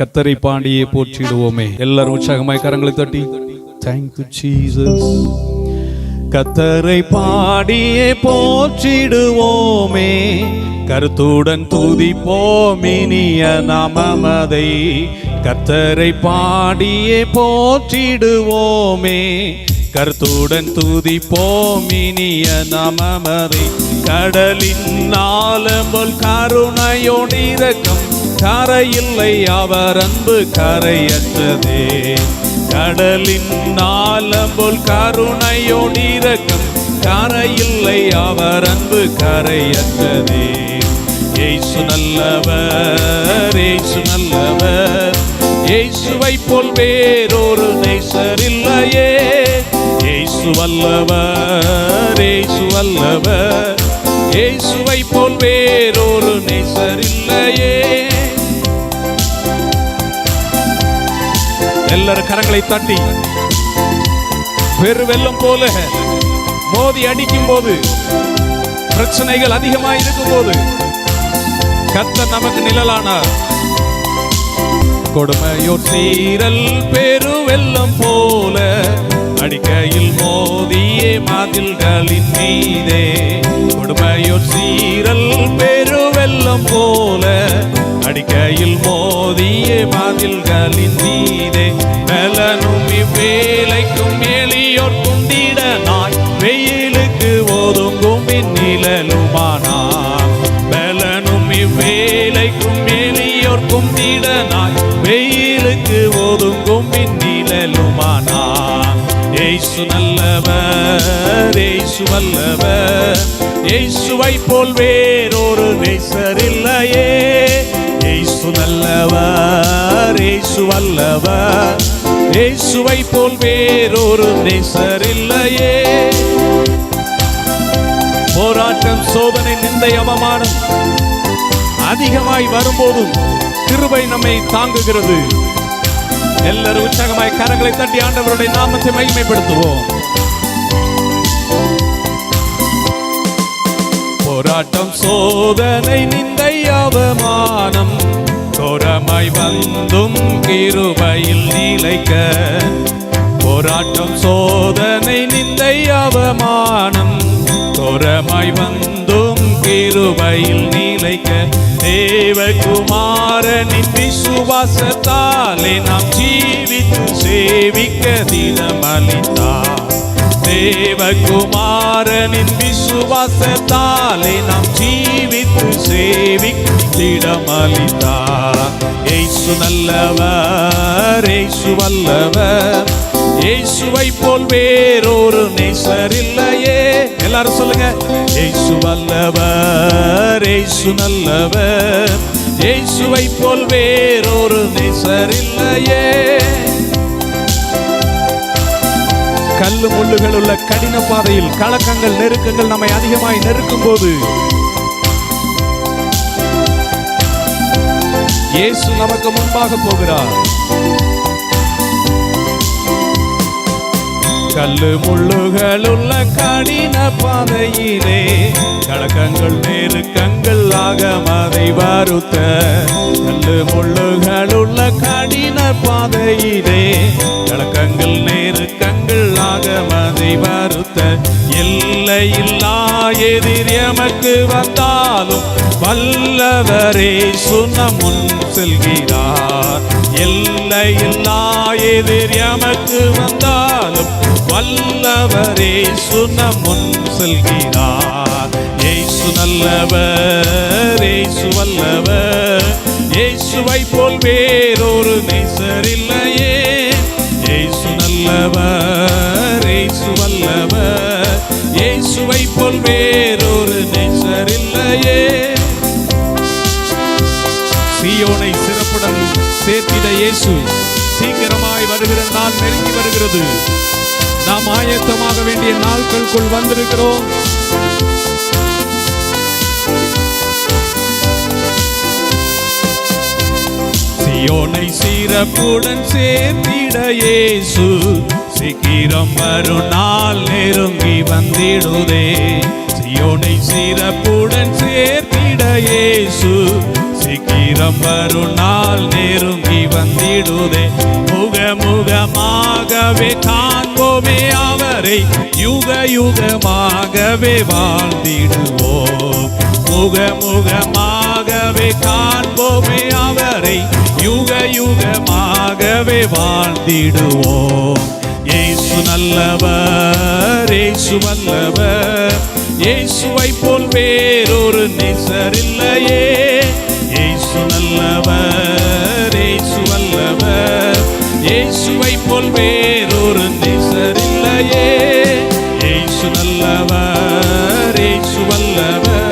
கத்தரை பாண்டியே போற்றிடுவோமே. எல்லாரும் உற்சாகமாய் கரங்களை தட்டி தேங்க்யூ ஜீசஸ் கத்தரை பாடியே போற்றிடுவோமே. கருத்துடன் துதிப்போம் இனிய நாமமதை கத்தரை பாடியே போற்றிடுவோமே. கருத்துடன் துதிப்போம் இனிய நாமமதை கடலின் நாளம்பல் கருணையோடிரக்கம் கரையில்லை அவர் அன்பு கரையற்றதே. கடலின் நாளம் நாளம்போல் கருணையோடிரக்கம் கரையில்லை அவர் அன்பு கரையற்றதே. ஏசு நல்லவர் ஏசு நல்லவர். இயேசுவை போல் வேறொரு நேசர் இல்லையே. இயேசு வல்லவர் இயேசு வல்லவர். இயேசுவை போல் வேறொரு நேசர் இல்லையே. எல்லாரும் கரங்களை தட்டி பெருவெல்லம் போல மோதி அடிக்கும் போது பிரச்சனைகள் அதிகமாக இருக்கும் போது கத்த நமக்கு நிழலானார். கொடுமையோர் சீரல் பெருவெல்லம் போல அடிக்கையில் மோதியே மாதில்களின் மீதே. கொடுமையோர் சீரல் பெருவெல்லம் போல அடிக்கையில் மோதியே மாதில்களின் மீதே ஒதுங்கும் நிழலுமானார் பலனும் இவ்வேலைக்கும் எளியோர்க்கும் திடனாய். வெயிலுக்கு ஒதுங்கும் நிழலுமானார் ஏசு நல்லவர் ஏசு வல்லவர். ஏசுவை போல் வேறொரு நேசர் இல்லையே ஏசு நல்லவர் ஏசு வல்லவர். இயேசுவை போல் வேறொரு நேசர் இல்லையே போராட்டம் சோதனை நிந்தை அவமானம் அதிகமாய் வரும்போதும் கிருபை நம்மை தாங்குகிறது. எல்லாரும் உற்சாகமாய் கரங்களை தட்டி ஆண்டவருடைய நாமத்தை மகிமைப்படுத்துவோம். போராட்டம் சோதனை நிந்தை அவமானம் கோரமாய் வந்தும் கிருபையில் நிலைக்க. போராட்டம் சோதனை கோரமாய் வந்தும் கிருபையில் நிலைக்க தேவகுமாரனின் விசுவாசத்தாலே நாம் ஜீவித்து சேவிக்க தினமளித்தார். தேவகுமாரனின் விசுவாசத்தாலே நாம் ஜீவித்து சேவிக்க சேவித்திடமளித்தார் ஏசு நல்லவர் ஏசு வல்லவர் இயேசுவை போல் வேறொரு நேசர் இல்லையே. எல்லாரும் சொல்லுங்க இயேசு வல்லவர் இயேசு நல்லவர் இயேசுவை போல் வேறொரு நேசர் இல்லையே. கல்லு முள்ளுகள் உள்ள கடின பாதையில் கலக்கங்கள் நெருக்கங்கள் நம்மை அதிகமாய் நெருக்கும் போது இயேசு நமக்கு முன்பாக போகிறார். கல்லு முள்ளுகள் உள்ள கடின பாதையிலே கலக்கங்கள் நெருக்கங்கள் ஆகமதை வருத்த. கல்லு முள்ளுகள் உள்ள கடின பாதையிலே கலக்கங்கள் நெருக்கங்கள் ஆகமதை வருத்த. எல்லையில்லா எதிர் எமக்கு வந்தாலும் வல்லவரே சுன முன் செல்கிறார். எல்லையில்லா எதிர் எமக்கு வந்தாலும் வல்லவரே சுன முன் செல்கிறார். ஏசு நல்லவர் ஏசு வல்லவர் இயேசுவை போல் வேறொரு நேசர் இல்லையே. ஏசு நல்லவர். சேர்த்திட இயேசு சீக்கிரமாய் வருகிற நாள் நெருங்கி வருகிறது. நாம் ஆயத்தமாக வேண்டிய நாட்களுக்குள் வந்திருக்கிறோம். சியோனை சீரப்புடன் சேர்த்திட இயேசு சீக்கிரம் வரும் நாள் நெருங்கி வந்திடுதே. சியோனை சீரப்புடன் சேர்த்திட இயேசு சீக்கிரம் வரும் நாள் நெருங்கி வந்திடுதே. முக முகமாகவே காண்போமே அவரை. யுக யுகமாகவே வாழ்ந்திடுவோம். முக முகமாகவே காண்போமே அவரை. யுக யுகமாகவே வாழ்ந்திடுவோம். ஏசு நல்லவர் ஏசு வல்லவர். இயேசுவை போல் வேறொரு நேசர் இயேசுவை போல் வேறொரு நேசர் இல்லையே இயேசு நல்லவர் இயேசு வல்லவர்.